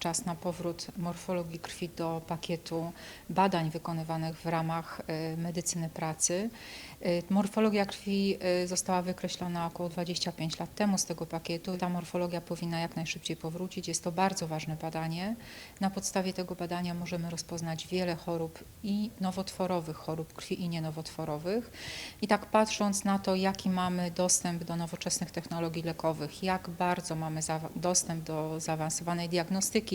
czas na powrót morfologii krwi do pakietu badań wykonywanych w ramach y, medycyny pracy. Y, Morfologia krwi y, została wykreślona około 25 lat temu z tego pakietu. Ta morfologia powinna jak najszybciej powrócić. Jest to bardzo ważne badanie. Na podstawie tego badania możemy rozpoznać wiele chorób i nowotworowych chorób krwi i nienowotworowych. I tak patrząc na to, jaki mamy dostęp do nowoczesnych technologii lekowych, jak bardzo mamy dostęp do zaawansowanej diagnostyki,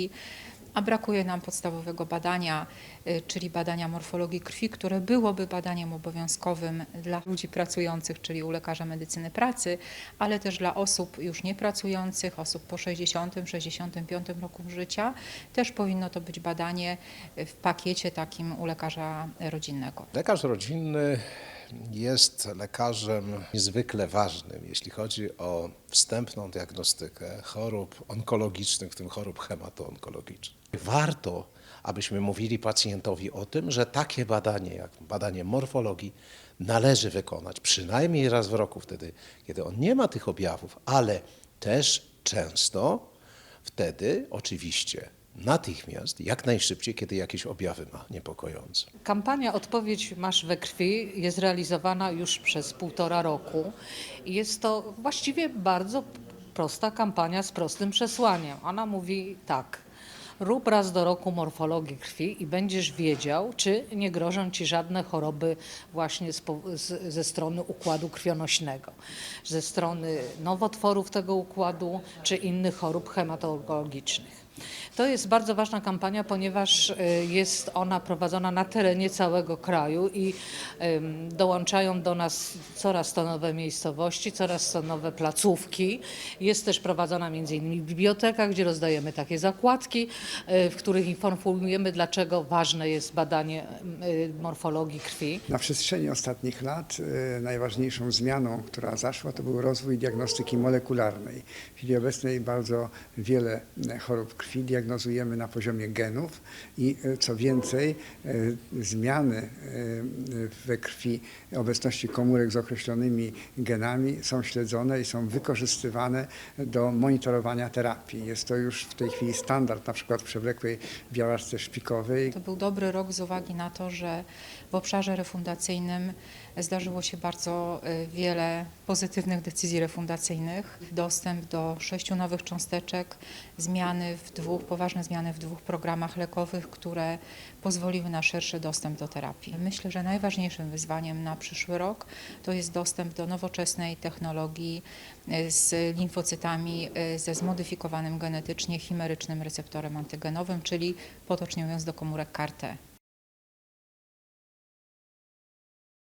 a brakuje nam podstawowego badania, y, czyli badania morfologii krwi, które byłoby badaniem obowiązkowym dla ludzi pracujących, czyli u lekarza medycyny pracy, ale też dla osób już niepracujących, osób po 60-65 roku życia. Też powinno to być badanie w pakiecie takim u lekarza rodzinnego. Lekarz rodzinny jest lekarzem niezwykle ważnym, jeśli chodzi o wstępną diagnostykę chorób onkologicznych, w tym chorób hematoonkologicznych. Warto, abyśmy mówili pacjentowi o tym, że takie badanie, jak badanie morfologii, należy wykonać przynajmniej raz w roku, wtedy, kiedy on nie ma tych objawów, ale też często wtedy, oczywiście, natychmiast, jak najszybciej, kiedy jakieś objawy ma niepokojące. Kampania Odpowiedź masz we krwi jest realizowana już przez półtora roku jest to właściwie bardzo prosta kampania z prostym przesłaniem. Ona mówi tak. Rób raz do roku morfologię krwi i będziesz wiedział, czy nie grożą ci żadne choroby właśnie z, z, ze strony układu krwionośnego, ze strony nowotworów tego układu, czy innych chorób hematologicznych. To jest bardzo ważna kampania, ponieważ y, jest ona prowadzona na terenie całego kraju i dołączają do nas coraz to nowe miejscowości, coraz to nowe placówki. Jest też prowadzona między innymi w bibliotekach, gdzie rozdajemy takie zakładki, y, w których informujemy, dlaczego ważne jest badanie y, morfologii krwi. Na przestrzeni ostatnich lat e, najważniejszą zmianą, która zaszła, to był rozwój diagnostyki molekularnej. W chwili obecnej bardzo wiele e, chorób krwi diagnozujemy na poziomie genów i e, co więcej, e, zmiany e, we krwi, obecności komórek z określonymi genami są śledzone i są wykorzystywane do monitorowania terapii. Jest to już w tej chwili standard, na przykład w przewlekłej białaczce szpikowej, To był dobry rok z uwagi na to, że w obszarze refundacyjnym zdarzyło się bardzo wiele pozytywnych decyzji refundacyjnych. Dostęp do sześciu nowych cząsteczek, zmiany w dwóch, poważne zmiany w dwóch programach lekowych, które pozwoliły na szerszy dostęp do terapii. Myślę, że najważniejszym wyzwaniem na przyszły rok to jest dostęp do nowoczesnej technologii y, z limfocytami y, ze zmodyfikowanym genetycznie chimerycznym receptorem antygenowym, czyli potocznie mówiąc do komórek CAR-T.